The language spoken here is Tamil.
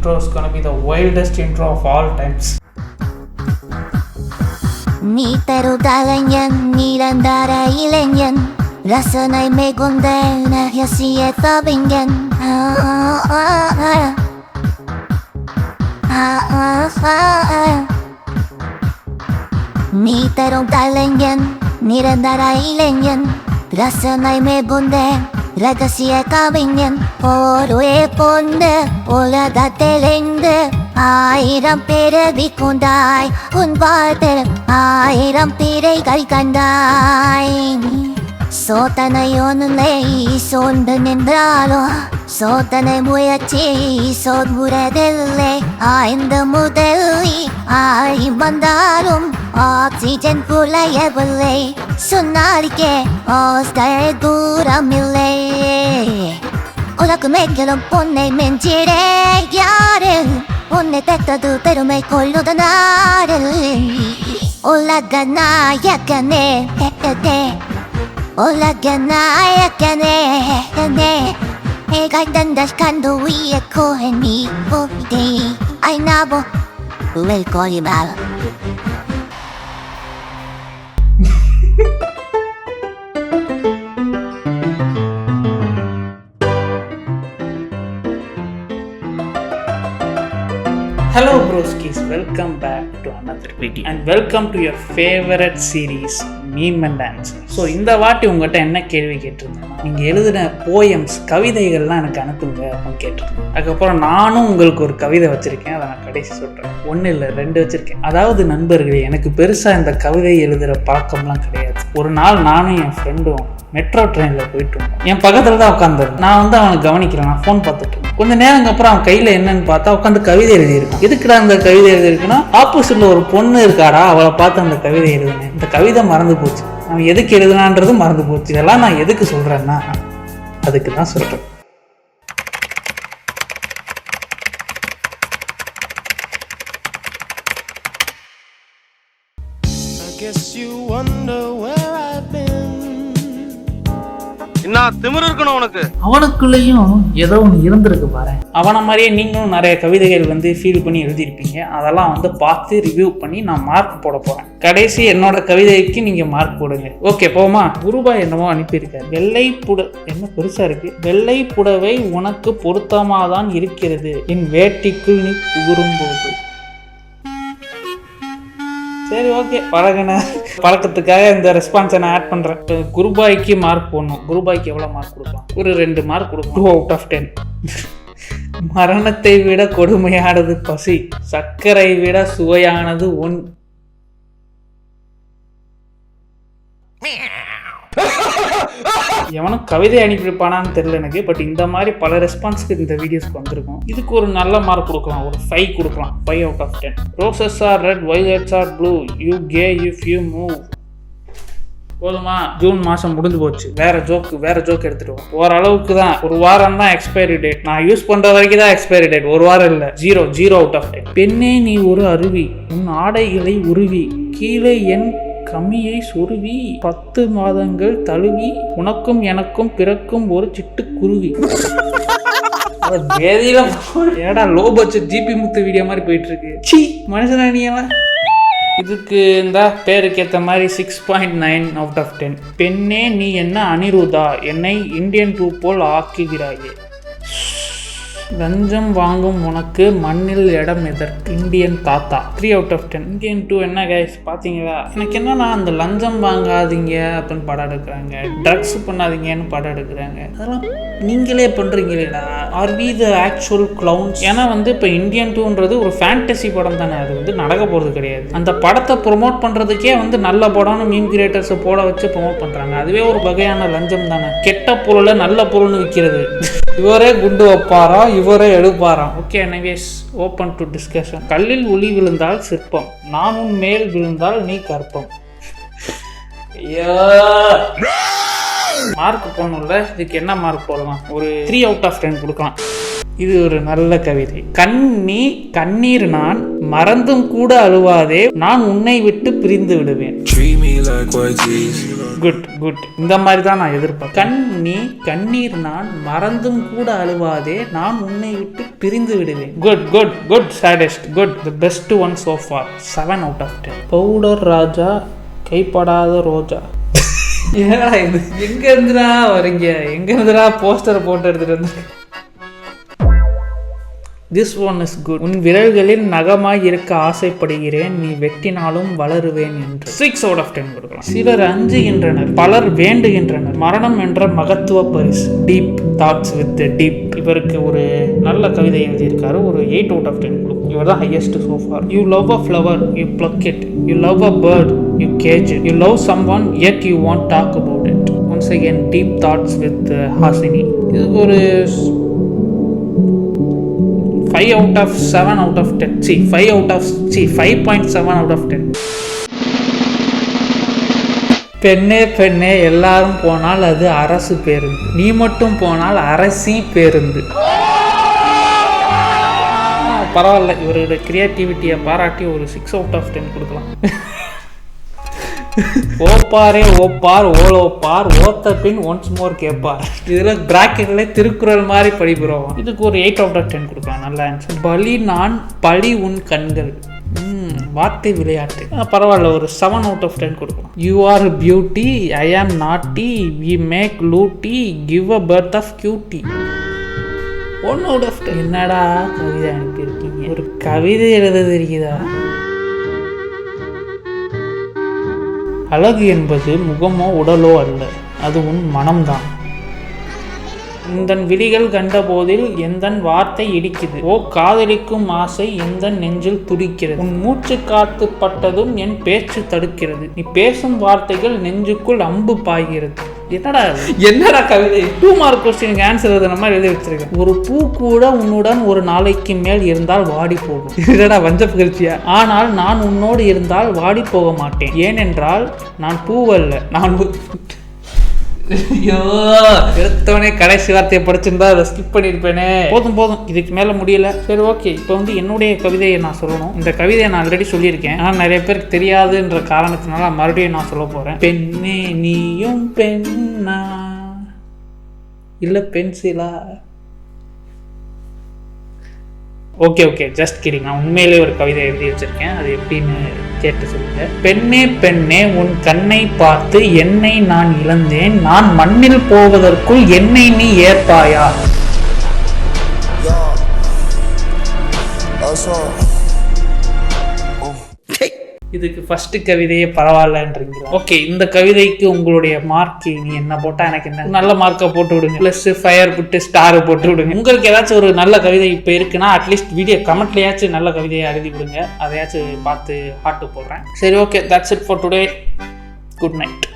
intro is gonna be the wildest intro of all times. நீட்டரு தலைஞன் நீலந்தார இளைஞன் ரசனை மிகுந்த ரகசிய கவிஞன் ஆ, ஆ, ஆ. ஆ, ஆ, ஆ, ஆ. நீ தரும் கலைஞன் நிரந்தர இளைஞன் ரசனை மிகுந்த ரகசிய கவிஞன் போர்வே கொண்டு உலகத்திலிருந்து ஆயிரம் பிறவி கொண்டாய் உன் வாழ்த்தில் ஆயிரம் பிறைகள் கண்டாய். சோதனையொன்னை சோர்ந்து நின்றாலும் சோதனை முயற்சி சோர்வுறதில்லை. ஆய்ந்து முதல் ஆய் வந்தாலும் 어찌젠 플레이해볼래 순나리게 어스타일 구라밀래 오라쿠메케로 본내 멘지래 야를 본내 뱉어도 배로 메콜로다 나를 올라가나 약간에 헤헤헤 올라가나 약간에 헤헤헤 해가 있단 다시 간도 위에 코엔 미보데 아이나보 우웰 거리말 Hello, broskies. Welcome back to another video and welcome to your favorite series, Meme and Dance. So இந்த வாட்டி உங்கள்கிட்ட என்ன கேள்வி கேட்டிருந்தேன் நீங்கள் எழுதின போயம்ஸ் கவிதைகள்லாம் எனக்கு அனுப்புங்க அப்படின்னு கேட்டிருந்தேன். அதுக்கப்புறம் நானும் உங்களுக்கு ஒரு கவிதை வச்சுருக்கேன். அதை நான் கடைசி சொல்கிறேன் ஒன்றும் இல்லை ரெண்டு வச்சுருக்கேன். அதாவது நண்பர்களே எனக்கு பெருசாக இந்த கவிதை எழுதுகிற பழக்கம்லாம் கிடையாது. ஒரு நாள் நானும் என் ஃப்ரெண்டும் மெட்ரோ ட்ரெயினில் போயிட்டு இருந்தோம் என் பக்கத்தில் தான் உட்காந்துருந்தேன் நான் வந்து அவனை கவனிக்கிறேன் நான் ஃபோன் பார்த்துட்டு இருந்தேன். கொஞ்ச நேரம் அப்புறம் அவன் கையில் என்னன்னு பார்த்தா உட்காந்து கவிதை எழுதியிருக்கான். எதுக்குடா அந்த கவிதை எழுதியிருக்குன்னா ஆப்போசிட்ல ஒரு பொண்ணு இருக்காடா அவளை பார்த்து அந்த கவிதை எழுதினேன். இந்த கவிதை மறந்து போச்சு. அவன் எதுக்கு எழுதுனான்றது மறந்து போச்சு. இதெல்லாம் நான் எதுக்கு சொல்கிறேன்னா அதுக்கு தான் சொல்கிறேன் guess you wonder where I. என்ன திமிரு இருக்கணும் உனக்கு. அவனுக்குள்ளேயும் ஏதோ ஒன்று இருந்திருக்கு பாரு அவனை மாதிரியே நீங்களும் நிறைய கவிதைகள் வந்து ஃபீல் பண்ணி எழுதியிருப்பீங்க. அதெல்லாம் வந்து பார்த்து ரிவ்யூ பண்ணி நான் மார்க் போட போகிறேன் கடைசி என்னோட கவிதைக்கு நீங்கள் மார்க் போடுங்க. ஓகே போமா குருபா என்னவோ அனுப்பியிருக்காரு. வெள்ளை புட என்ன பெருசாக இருக்கு? வெள்ளை புடவை உனக்கு பொருத்தமாக தான் இருக்கிறது. என் வேட்டிக்குள் நீ புகுறும்போது சரி ஓகே பழகின. பழக்கத்துக்காக இந்த ரெஸ்பான்ஸை நான் ஆட் பண்ணுறேன் இப்போ குருபாய்க்கு மார்க் போடணும். குருபாய்க்கு எவ்வளோ மார்க் கொடுக்கலாம்? ஒரு ரெண்டு மார்க் கொடுக்கும் டூ அவுட் ஆஃப் டென் மரணத்தை விட கொடுமையானது பசி. சர்க்கரை விட சுவையானது ஒன் எவனும் கவிதை அனுப்பியிருப்பானான்னு தெரில எனக்கு பட் இந்த மாதிரி பல ரெஸ்பான்ஸ்க்கு இந்த வீடியோஸ்க்கு வந்திருக்கும். இதுக்கு ஒரு நல்ல மார்க் கொடுக்கலாம் ஒரு ஃபைவ் கொடுக்கலாம் five out of ten roses are red violets are blue you K if you move போதுமா? ஜூன் மாதம் முடிஞ்சு போச்சு. வேற ஜோக்கு வேற ஜோக் எடுத்துட்டு ஓரளவுக்கு தான் ஒரு வாரம் தான் எக்ஸ்பைரி டேட் நான் யூஸ் பண்ற வரைக்கும் தான் எக்ஸ்பைரி டேட் ஒரு வாரம் இல்லை zero zero out of ten பெண்ணே நீ ஒரு அருவி உன் ஆடைகளை உருவி கீழே என் கம்மியை சொருவி பத்து மாதங்கள் தழுவி உனக்கும் எனக்கும் பிறக்கும் ஒரு சிட்டுக்குருவி வேதியில ஏடா low budget GP Muthu video மாதிரி போயிட்டு இருக்கு சி மனுஷனா நீ எல்லாம் இதுக்கு இந்த பேருக்கு ஏற்ற மாதிரி six point nine out of ten பெண்ணே நீ என்ன அனிருதா? என்னை இந்தியன் டூ போல் ஆக்குகிறாயே. லஞ்சம் வாங்கும் உனக்கு மண்ணில் இடம் எதற்கு இந்தியன் தாத்தா. Three out of ten Indian two என்ன கைஸ் பார்த்தீங்களா எனக்கு என்னன்னா அந்த லஞ்சம் வாங்காதீங்க அப்படின்னு படம் எடுக்கிறாங்க. ட்ரக்ஸ் பண்ணாதீங்கன்னு படம் எடுக்கிறாங்க. அதெல்லாம் நீங்களே பண்ணுறீங்களேடா are we the actual clowns ஏன்னா வந்து இப்போ இந்தியன் டூன்றது ஒரு ஃபேண்டசி படம் தானே. அது வந்து நடக்க போகிறது கிடையாது. அந்த படத்தை ப்ரொமோட் பண்ணுறதுக்கே வந்து நல்ல படம்னு மீம் கிரியேட்டர்ஸை போட வச்சு ப்ரொமோட் பண்ணுறாங்க அதுவே ஒரு வகையான லஞ்சம் தானே. கெட்ட பொருளை நல்ல பொருள்னு விற்கிறது இவரே குண்டு வைப்பாராம் இவரே எடுப்பாராம் okay anyways open to discussion கல்லில் ஒளி விழுந்தால் சிற்பம். நான் உன் மேல் விழுந்தால் நீ கற்பம். ஐயோ. மார்க் போடணும்ல இதுக்கு என்ன மார்க் போடலாம்? ஒரு த்ரீ அவுட் ஆஃப் டென் கொடுக்கலாம். இது ஒரு நல்ல கவிதை. கண்ணி கண்ணீர் நான் மறந்தும் கூட அழுவாதே நான் உன்னை விட்டு பிரிந்து விடுவேன். குட் குட் இந்த மாதிரி தான் நான் எதிர்பார்ப்பேன் கண் நீ கண்ணீர் நான் மறந்தும் கூட அழுவாதே நான் உன்னை விட்டு பிரிந்து விடுவேன். Good good good saddest good the best one so far. Seven out of ten powder ராஜா கைப்படாத ரோஜா. ஏடா இது எங்க இருந்துடா வரீங்க? எங்க இருந்துடா போஸ்டரை போட்டு எடுத்துட்டு வந்து திஸ் ஒன் இஸ் குட் உன் விரல்களில் நகமாய் இருக்க ஆசைப்படுகிறேன். நீ வெட்டினாலும் வளருவேன் என்று. சிக்ஸ் அவுட் ஆஃப் டென் கொடுக்கலாம். சிலர் அஞ்சுகின்றனர் பலர் வேண்டுகின்றனர். மரணம் என்ற மகத்துவ பரிசு. டீப் தாட்ஸ் வித் டீப் இவருக்கு ஒரு நல்ல கவிதை எழுதியிருக்காரு. ஒரு எயிட் அவுட் ஆஃப் டென் கொடுக்கும். இவர் தான் highest so far you love a flower you pluck it you love a bird you cage it you love someone it you want talk about it once again deep thoughts with Hasini இதுக்கு ஒரு five out of seven out of ten see five out of see five point seven out of ten பெண்ணே பெண்ணே எல்லாரும் போனால் அது அரசு பேருந்து. நீ மட்டும் போனால் அரசி பேருந்து. பரவாயில்ல. இவரோட கிரியேட்டிவிட்டியை பாராட்டி ஒரு சிக்ஸ் அவுட் ஆஃப் டென் கொடுக்கலாம். ஓப்பாரே ஓப்பார் ஓலோப்பார் ஓத்த பின் ஒன்ஸ் மோர் கேட்பார் இதில் பிராக்கெட்ல திருக்குறள் மாதிரி படிக்கிறோம் இதுக்கு ஒரு எயிட் அவுட் ஆஃப் டென் கொடுக்கலாம் நல்ல ஆன்சர் பலி நான் பழி உன் கண்கள். வார்த்தை விளையாட்டு. பரவாயில்ல ஒரு செவன் அவுட் ஆஃப் டென் கொடுக்கலாம். You are beauty I am naughty we make looty give a birth of cutie one out of ten என்னடா கவிதை அனுப்பியிருக்கீங்க? ஒரு கவிதை எழுத தெரியுதா? அழகு என்பது முகமோ உடலோ அல்ல. அது உன் மனம்தான். உந்தன் விழிகள் கண்டபோதில் எந்தன் வார்த்தை இடிக்குது? ஓ காதலிக்கும் ஆசை எந்தன் நெஞ்சில் துடிக்கிறது? உன் மூச்சு காத்து பட்டதும் என் பேச்சு தடுக்கிறது. நீ பேசும் வார்த்தைகள் நெஞ்சுக்குள் அம்பு பாய்கிறது. என்னடா? என்னடா கவிதை? டூ மார்க் கொஸ்டினுக்கு ஆன்சர் எழுதுன மாதிரி எழுதி வச்சிருக்கேன் ஒரு பூ கூட உன்னுடன் ஒரு நாளைக்கு மேல் இருந்தால் வாடி போகும். என்னடா வஞ்ச புகழ்ச்சியா? ஆனால் நான் உன்னோடு இருந்தால் வாடி போக மாட்டேன். ஏனென்றால் நான் பூவல்ல. நான் ஐயோ. எடுத்தவனே கடைசி வார்த்தையை படிச்சிருந்தா அதை ஸ்கிப் பண்ணியிருப்பேனே. போதும் போதும். இதுக்கு மேலே முடியல. சரி ஓகே இப்போ வந்து என்னுடைய கவிதையை நான் சொல்லணும். இந்த கவிதையை நான் ஆல்ரெடி சொல்லியிருக்கேன். ஆனால் நிறைய பேருக்கு தெரியாதுன்ற காரணத்தினால மறுபடியும் நான் சொல்ல போகிறேன் பெண்ணே நீயும் பெண்ணா? இல்லை பென்சிலா? ஓகே ஓகே ஜஸ்ட் கிடிங் நான் உண்மையிலே ஒரு கவிதை எழுதி வச்சிருக்கேன். அது எப்படின்னு கேட்டு சொல்லுங்க. பெண்ணே பெண்ணே உன் கண்ணை பார்த்து என்னை நான் இழந்தேன். நான் மண்ணில் போவதற்குள் என்னை நீ ஏற்பாயா? That's all. இதுக்கு ஃபர்ஸ்ட் கவிதையே பரவாயில்லன்றீங்க ஓகே இந்த கவிதைக்கு உங்களுடைய மார்க் நீ என்ன போட்டா எனக்கு என்ன? நல்ல மார்க்கை போட்டு விடுங்க. ப்ளஸ் ஃபயர் போட்டு ஸ்டார் போட்டு விடுங்க. உங்களுக்கு ஏதாச்சும் ஒரு நல்ல கவிதை இப்போ இருக்குன்னா அட்லீஸ்ட் வீடியோ கமெண்ட்லயாச்சும் நல்ல கவிதையை எழுதி விடுங்க. அதையாச்சும் பார்த்து ஹார்ட்டு போடுறேன். சரி okay that's it for today good night